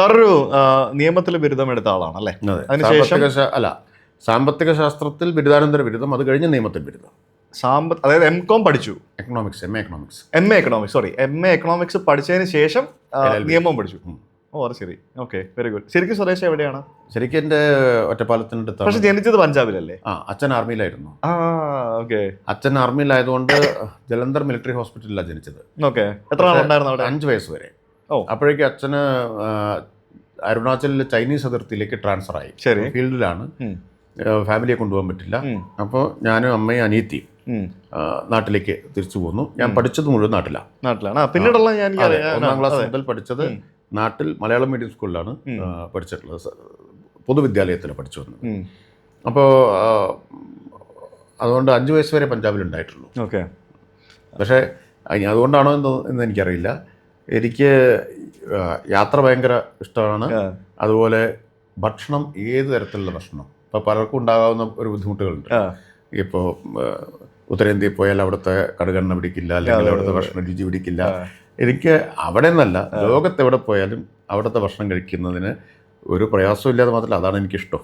സാറൊരു നിയമത്തിൽ ബിരുദം എടുത്ത ആളാണ് അല്ലേ? അതിനുശേഷം അല്ല സാമ്പത്തിക ശാസ്ത്രത്തിൽ ബിരുദാനന്തര ബിരുദം അത് കഴിഞ്ഞ് നിയമത്തിൽ ബിരുദം. സാമ്പ അതായത് എം കോം പഠിച്ചു. Economics M A economics M A economics sorry M A economics പഠിച്ചതിന് ശേഷം നിയമം പഠിച്ചു. ഓ അത് ശരി. ഓക്കെ വെരി ഗുഡ് ശരിക്കും സ്വദേശം എവിടെയാണ്? ശരിക്കും എന്റെ ഒറ്റപ്പാലത്തിന്റെ പക്ഷെ ജനിച്ചത് പഞ്ചാബിലല്ലേ? ആ അച്ഛൻ ആർമിയിലായിരുന്നു. ആ ഓക്കെ അച്ഛൻ ആർമിയിലായതുകൊണ്ട് ജലന്ധർ മിലിറ്ററി ഹോസ്പിറ്റലിലാണ് ജനിച്ചത്. ഓക്കെ എത്ര നാളുണ്ടായിരുന്നു അവിടെ? അഞ്ച് വയസ്സ് വരെ. അപ്പോഴേക്കും അച്ഛന് അരുണാചലിലെ ചൈനീസ് അതിർത്തിയിലേക്ക് ട്രാൻസ്ഫർ ആയി. ശരി. ഫീൽഡിലാണ്. ഫാമിലിയെ കൊണ്ടുപോകാൻ പറ്റില്ല. അപ്പോൾ ഞാനും അമ്മയും അനിയത്തിയും നാട്ടിലേക്ക് തിരിച്ചു പോന്നു. ഞാൻ പഠിച്ചത് മുഴുവൻ നാട്ടിലാണ്. നാട്ടിലാണ് പിന്നീടുള്ള ഞാൻ ഒന്നാം ക്ലാസ് മുതൽ പഠിച്ചത് നാട്ടിൽ മലയാളം മീഡിയം സ്കൂളിലാണ് പഠിച്ചിട്ടുള്ളത്. പൊതുവിദ്യാലയത്തിൽ പഠിച്ചു വന്നത്. അപ്പോൾ അതുകൊണ്ട് അഞ്ച് വയസ്സ് വരെ പഞ്ചാബിൽ ഉണ്ടായിട്ടുള്ളൂ. ഓക്കെ. പക്ഷേ അതുകൊണ്ടാണോ എന്ന് എന്ന് എനിക്കറിയില്ല. എനിക്ക് യാത്ര ഭയങ്കര ഇഷ്ടമാണ്. അതുപോലെ ഭക്ഷണം ഏത് തരത്തിലുള്ള ഭക്ഷണം? ഇപ്പോൾ പലർക്കും ഉണ്ടാകാവുന്ന ഒരു ബുദ്ധിമുട്ടുകളുണ്ട്. ഇപ്പോ ഇപ്പോൾ ഉത്തരേന്ത്യയിൽ പോയാൽ അവിടുത്തെ കടുകെണ്ണ പിടിക്കില്ല അല്ലെങ്കിൽ അവിടുത്തെ ഭക്ഷണം രുചി പിടിക്കില്ല. എനിക്ക് അവിടെ നിന്നല്ല ലോകത്ത് എവിടെ പോയാലും അവിടുത്തെ ഭക്ഷണം കഴിക്കുന്നതിന് ഒരു പ്രയാസവും ഇല്ലാതെ മാത്രമല്ല അതാണ് എനിക്കിഷ്ടം.